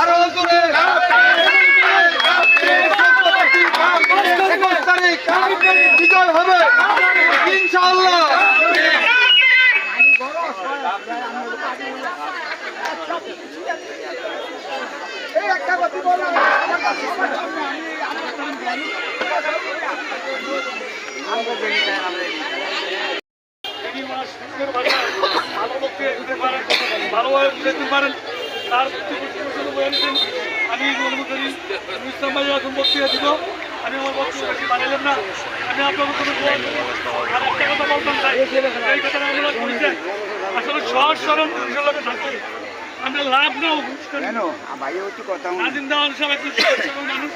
আরও জোরে একুশ তারিখ বিজয় হবে ইনশাআল্লাহ বক্তৃতা দিতে পারেন ভালোভাবে বুঝাতে পারেন। তার আমি মনে করি। ইসলাম ভাই এখন বক্তৃতা দিব। আমি আমার বক্তব্য বেশি বানাইলাম না। আমি আপনাদের কোনো আর একটা কথা বলতাম এই কথাটা আমরা করেছেন আসলে সহজ সরল থাকতে আমরা লাভ নাও সরল মানুষ এলাকার মানুষ।